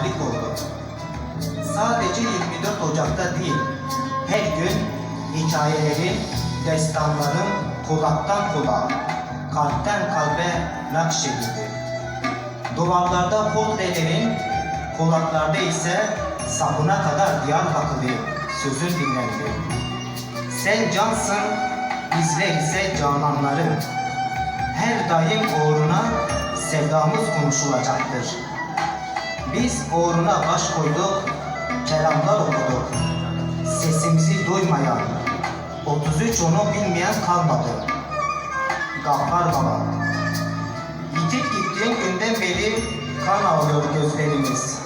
malik oldu. Sadece 24 Ocak'ta değil, her gün hikayelerin, destanların kulaktan kulağa, kalpten kalbe nakşedildi. Duvarlarda portrelerin, kulaklarda ise sapına kadar Diyarbakırlı sözün dinlendi. Sen cansın, bizler ise cananların. Her daim uğruna sevdamız konuşulacaktır. Biz uğruna baş koyduk, kelamlar okuduk. Sesimizi duymayan, 33 onu bilmeyen kalmadı. Gaffar Baba. Yitip gittiğin günden beri kan ağlıyor gözlerimiz.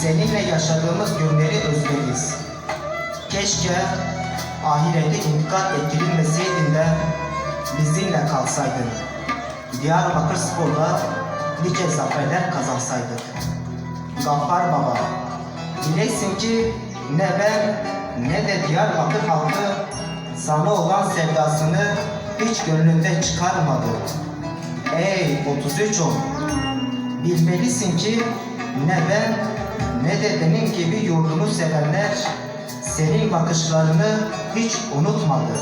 Seninle yaşadığımız günleri özleriz. Keşke ahirete intikal ettirilmeseydin de bizimle kalsaydın. Diyarbakır Spor'da nice zaferler kazansaydık. Gaffar Baba, bileysin ki ne ben ne de Diyarbakır halkı sana olan sevdasını hiç gönlünden çıkarmadı. Ey 33 ol, bilmelisin ki ne ben ne de benim gibi yurdumu sevenler senin bakışlarını hiç unutmadı.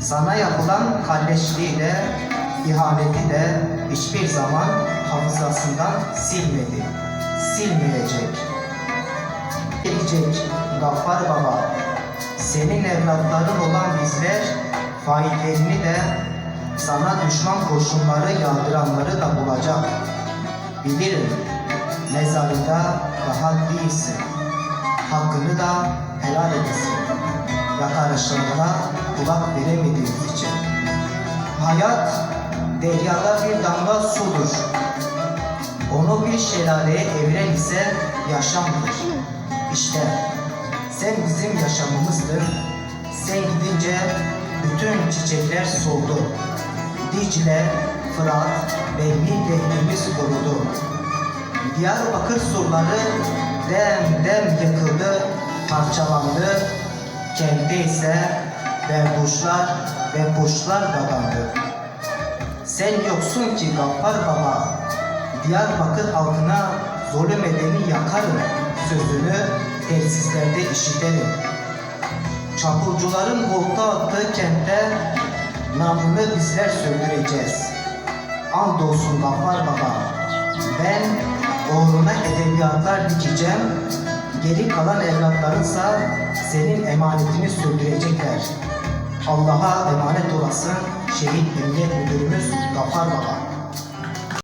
Sana yapılan kalleşliği de, ihaneti de hiçbir zaman hafızasından silmedi, silmeyecek. Gelecek Gaffar Baba, senin evlatların olan bizler faillerini de sana düşman kurşunları yağdıranları da bulacak. Bilirim, mezarında rahat değilsin. Hakkını da helal edesin. Yakarışlarına kulak veremediğimiz için. Hayat deryada bir damla sudur. Onu bir şelaleye eviren ise yaşamdır. İşte sen bizim yaşamımızdın. Sen gidince bütün çiçekler soldu. Dicle, Fırat ve Nil nehrimiz kurudu. Diyarbakır surları dem dem yıkıldı, parçalandı. Kentte ise berduşlar ve kuşlar dadandı. Sen yoksun ki Gaffar Baba, Diyarbakır halkına zulüm edeni yakarım sözünü telsizlerde işitelim. Çapulcuların volta attığı kentte namını bizler söndüreceğiz. Andolsun Gaffar Baba, ben uğruna edebiyatlar dikeceğim, geri kalan evlatlarınsa senin emanetini sürdürecekler. Allah'a emanet olasın şehit emniyet müdürümüz Gaffar Baba.